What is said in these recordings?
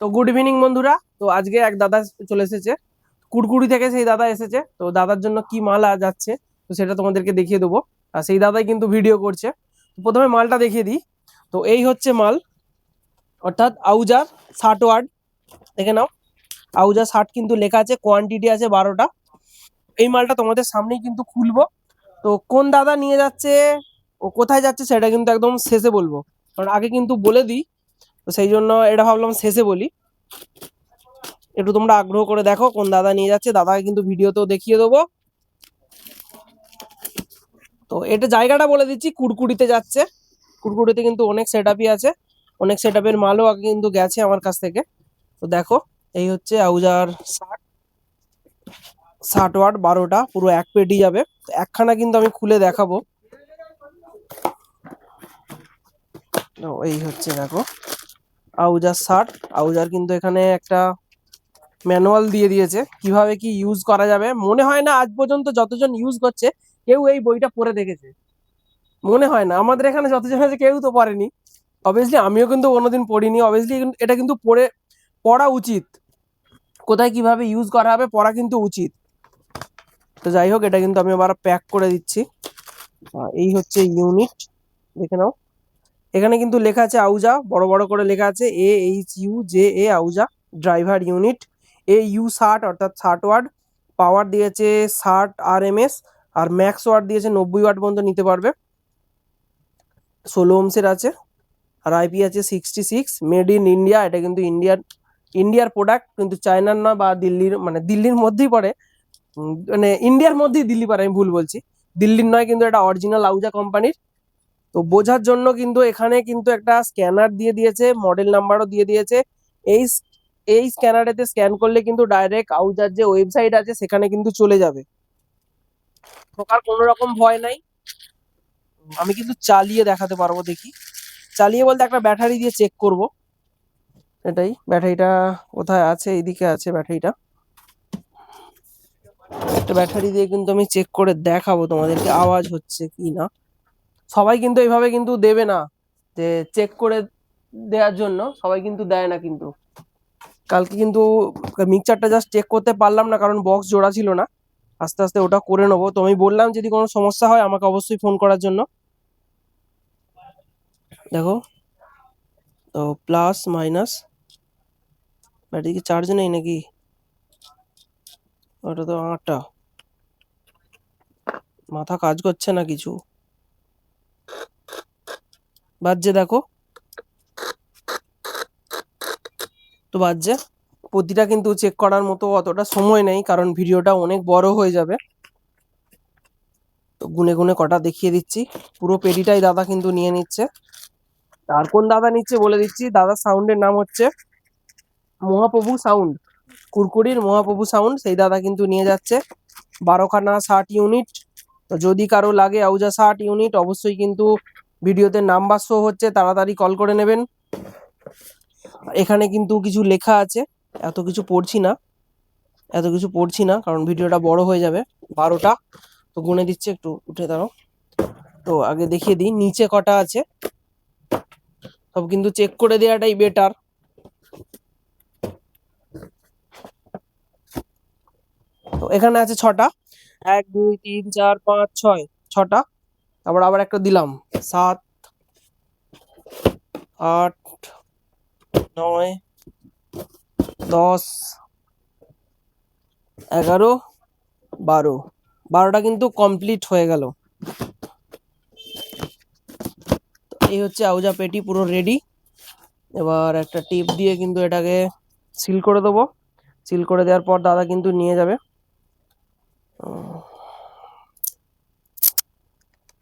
তো good evening বন্ধুরা। তো আজকে এক দাদা চলে এসেছে। কুড়কুড়ি থেকে সেই দাদা এসেছে। তো দাদার জন্য কি মাল যাচ্ছে তো সেটা তোমাদেরকে দেখিয়ে দেবো। আর সেই দাদাই কিন্তু ভিডিও করছে। প্রথমে মালটা দেখিয়ে দিই। তো এই হচ্ছে মাল। অর্থাৎ আউজার ষাট ওয়ার্ড দেখে নাও। আউজার ষাট কিন্তু লেখা আছে কোয়ান্টিটি আছে বারোটা। এই মালটা তোমাদের সামনেই কিন্তু খুলবো। তো কোন দাদা নিয়ে যাচ্ছে, ও কোথায় যাচ্ছে সেটা কিন্তু একদম শেষে বলব। কারণ আগে কিন্তু বলে দিই তো সেই জন্য এটা ভাবলাম শেষে বলি। একটু তোমরা আগ্রহ করে দেখো কোন দাদা নিয়ে যাচ্ছে। দাদাকে কিন্তু ভিডিওতেও দেখিয়ে দেবো। তো এটা জায়গাটা বলে দিচ্ছি, কুড়কুড়িতে যাচ্ছে। কুড়কুড়িতে কিন্তু অনেক সেট আছে। অনেক সেট আপের মালও আগে কিন্তু গেছে আমার কাছ থেকে। তো দেখো, এই হচ্ছে আউজার ষাট। ষাট ওয়াট বারোটা, পুরো এক পেটি যাবে। তো একখানা কিন্তু আমি খুলে দেখাবো। এই হচ্ছে দেখো। আউজার শার্ট আউজার কিন্তু এখানে একটা ম্যানুয়াল দিয়ে দিয়েছে। কীভাবে কি ইউজ করা যাবে? মনে হয় না আজ পর্যন্ত যতজন ইউজ করছে, কেউ এই বইটা পড়ে দেখেছে। মনে হয় না। আমাদের এখানে যতজন আছে, কেউ তো পড়েনি। অবভিয়াসলি আমিও কিন্তু কোনোদিন পড়িনি। অবভিয়াসলি এটা কিন্তু পড়ে, পড়া উচিত। কোথায় কীভাবে ইউজ করা হবে, পড়া কিন্তু উচিত। তো যাই হোক, এটা কিন্তু আমি আবার প্যাক করে দিচ্ছি। এই হচ্ছে ইউনিট দেখে নাও। এখানে কিন্তু লেখা আছে আউজা, বড় বড় করে লেখা আছে A H U J A Ahuja driver unit A U ষাট অর্থাৎ ষাট ওয়ার্ড পাওয়ার দিয়েছে ষাট আর এম এস আর ম্যাক্স ওয়াট দিয়েছে নব্বই ওয়াট পর্যন্ত নিতে পারবে। ষোলো ওমসের আছে, আর আইপি আছে sixty six made in India এটা কিন্তু ইন্ডিয়ার ইন্ডিয়ার প্রোডাক্ট কিন্তু চায়নার না বা দিল্লির মানে দিল্লির মধ্যেই পড়ে। মানে ইন্ডিয়ার মধ্যেই দিল্লি পারে আমি ভুল বলছি। দিল্লির নয়, কিন্তু এটা অরিজিনাল আউজা কোম্পানির তো বোঝার জন্য কিন্তু এখানে কিন্তু একটা স্ক্যানার দিয়ে দিয়েছে মডেল নাম্বারও দিয়ে দিয়েছে। এই এই স্ক্যানারেতে স্ক্যান করলে কিন্তু ডাইরেক্ট আউজার যে ওয়েবসাইট আছে সেখানে কিন্তু চলে যাবে। ঠকার কোনো রকম ভয় নাই। আমি কিন্তু চালিয়ে দেখাতে পারব দেখি। চালিয়ে বলতে একটা ব্যাটারি দিয়ে চেক করব। এটাই ব্যাটারিটা কোথায় আছে? এইদিকে আছে ব্যাটারিটা একটা ব্যাটারি দিয়ে কিন্তু আমি চেক করে দেখাবো তোমাদেরকে, আওয়াজ হচ্ছে কি না। সবাই কিন্তু এইভাবে কিন্তু দেবে না, যে চেক করে দেওয়ার জন্য সবাই কিন্তু দেয় না কিন্তু। কালকে কিন্তু মিক্সচারটা জাস্ট চেক করতে পারলাম না, কারণ বক্স জোড়া ছিল না। আস্তে আস্তে ওটা করে নেব। তো আমি বললাম, যদি কোনো সমস্যা হয়, আমাকে অবশ্যই ফোন করার জন্য। দেখো, তো প্লাস মাইনাস ব্যাটারি কি চার্জ নেই নাকি? ওটা তো আটটা মাথা কাজ করছে না কিছু। বাজছে দেখো। তো বাজছে। প্রতিটা কিন্তু চেক করার মতো অতটা সময় নেই, কারণ ভিডিওটা অনেক বড় হয়ে যাবে। তো গুনে গুনে কটা দেখিয়ে দিচ্ছি। পুরো পেটিটাই দাদা কিন্তু নিয়ে নিচ্ছে। আর কোন দাদা নিচ্ছে বলে দিচ্ছি। দাদার সাউন্ডের নাম হচ্ছে মহাপ্রভু সাউন্ড কুরকুরির মহাপ্রভু সাউন্ড সেই দাদা কিন্তু নিয়ে যাচ্ছে। বারোখানা ষাট ইউনিট তো যদি কারও লাগে আউজা ষাট ইউনিট অবশ্যই কিন্তু ভিডিওতে নাম্বার শো হচ্ছে, তাড়াতাড়ি কল করে নেবেন। এখানে কিন্তু কিছু লেখা আছে, এত কিছু পড়ছি না, এত কিছু পড়ছি না, কারণ ভিডিওটা বড় হয়ে যাবে, বারোটা। তো গুনে দিচ্ছে, একটু উঠে দাঁড়াও। তো আগে দেখিয়ে দিই, নিচে কটা আছে, সব কিন্তু চেক করে দেওয়াটাই বেটার তো এখানে আছে ছটা। এক, দুই, তিন, চার, পাঁচ, ছয়, ছটা। তারপর আবার একটা দিলাম। সাত, আট, নয়, দশ, এগারো, বারো। বারোটা কিন্তু কমপ্লিট হয়ে গেল। এই হচ্ছে আউজা পেটি পুরো রেডি এবার একটা টিপ দিয়ে কিন্তু এটাকে সিল করে দেবো। সিল করে দেওয়ার পর দাদা কিন্তু নিয়ে যাবে।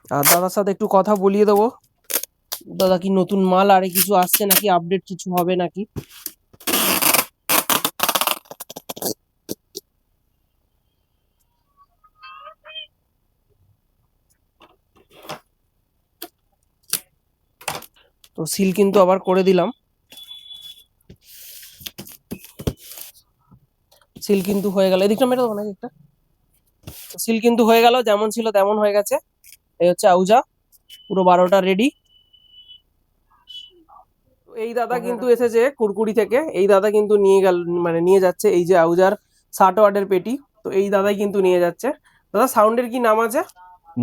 আর দাদার সাথে একটু কথা বলিয়ে দেবো। দাদা কি নতুন মাল আরে কিছু আসছে নাকি? আপডেট কিছু হবে নাকি? তো সিল কিন্তু আবার করে দিলাম। সিল কিন্তু হয়ে গেল। এদিকটা মেরে দেবো নাকি একটা? সিল কিন্তু হয়ে গেল, যেমন ছিল তেমন হয়ে গেছে। এই হচ্ছে আউজা। পুরো বারোটা রেডি এই দাদা কিন্তু এসেছে কুরকুরি থেকে। এই দাদা কিন্তু নিয়ে গেল মানে নিয়ে যাচ্ছে এই যে আউজার ষাট ওয়ার্ডের পেটি। তো এই দাদাই কিন্তু নিয়ে যাচ্ছে। দাদা সাউন্ডের কি নাম আছে?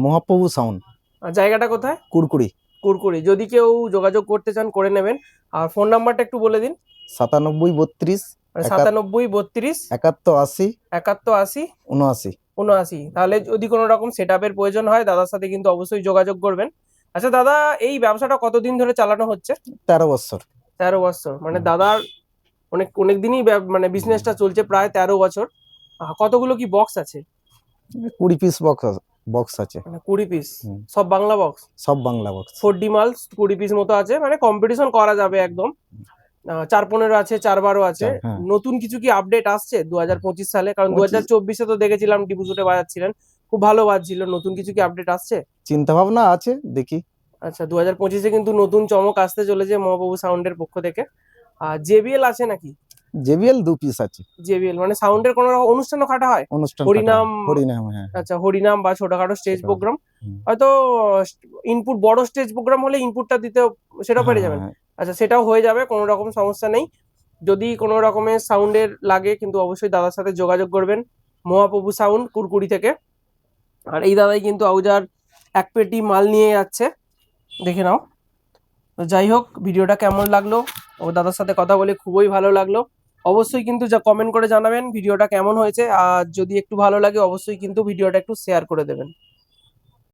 মহাপ্রভু সাউন্ড আর জায়গাটা কোথায়? কুরকুরি। কুরকুরি। যদি কেউ যোগাযোগ করতে চান করে নেবেন। আর ফোন নাম্বারটা একটু বলে দিন। সাতানব্বই বত্রিশ মানে সাতানব্বই বত্রিশ একাত্তর আশি একাত্তর আশি উনআশি। উনআশি তাহলে যদি কোনো রকম সেট আপের প্রয়োজন হয় দাদার সাথে কিন্তু অবশ্যই যোগাযোগ করবেন। আচ্ছা দাদা এই ব্যবসাটা কতদিন ধরে চালানো হচ্ছে? তেরো বছর। তেরো বছর। মানে দাদার অনেক অনেক দিনই মানে বিজনেসটা চলছে প্রায় তেরো বছর। কতগুলো কি বক্স আছে? কুড়ি পিস বক্স বক্স আছে। মানে কুড়ি পিস সব বাংলা বক্স সব বাংলা বক্স ফোর ডি মাল কুড়ি পিস মতো আছে। মানে কম্পিটিশন করা যাবে একদম। চার পনেরো আছে চার বারো আছে। হ্যাঁ। নতুন কিছু কি আপডেট আসছে দু হাজার পঁচিশ সালে? কারণ দু হাজার চব্বিশে তো দেখেছিলাম টিপু শুটে বাজাচ্ছিলেন। খুব ভালো বাজছিল। নতুন কিছু কি আপডেট আসছে? চিন্তা ভাবনা আছে দেখি। আচ্ছা দু হাজার পঁচিশে কিন্তু নতুন চমক আসতে চলেছে মহাবাবু সাউন্ডের পক্ষ থেকে। আর জেবিএল আছে নাকি? জেবিএল দু পিস আছে। জেবিএল মানে সাউন্ডের কোনো রকম অনুষ্ঠানও খাটা হয়? অনুষ্ঠান হরিনাম হরিনাম হ্যাঁ। আচ্ছা হরিনাম বা ছোটখাটো স্টেজ প্রোগ্রাম হয়তো ইনপুট বড় স্টেজ প্রোগ্রাম হলে ইনপুটটা দিতে সেটাও পেরে যাবেন। হ্যাঁ, আচ্ছা সেটাও হয়ে যাবে, কোনো রকম সমস্যা নেই। যদি কোনো রকমের সাউন্ডের লাগে, কিন্তু অবশ্যই দাদার সাথে যোগাযোগ করবেন, মহাপ্রভু সাউন্ড, কুরকুরি থেকে। আর এই দাদাই কিন্তু আউজার এক পেটি মাল নিয়ে যাচ্ছে, দেখে নাও। তো যাই হোক, ভিডিওটা কেমন লাগল? ও দাদার সাথে কথা বলে খুবই ভালো লাগল। অবশ্যই কিন্তু যা কমেন্ট করে জানাবেন, ভিডিওটা কেমন হয়েছে। আর যদি একটু ভালো লাগে, অবশ্যই কিন্তু ভিডিওটা একটু শেয়ার করে দেবেন।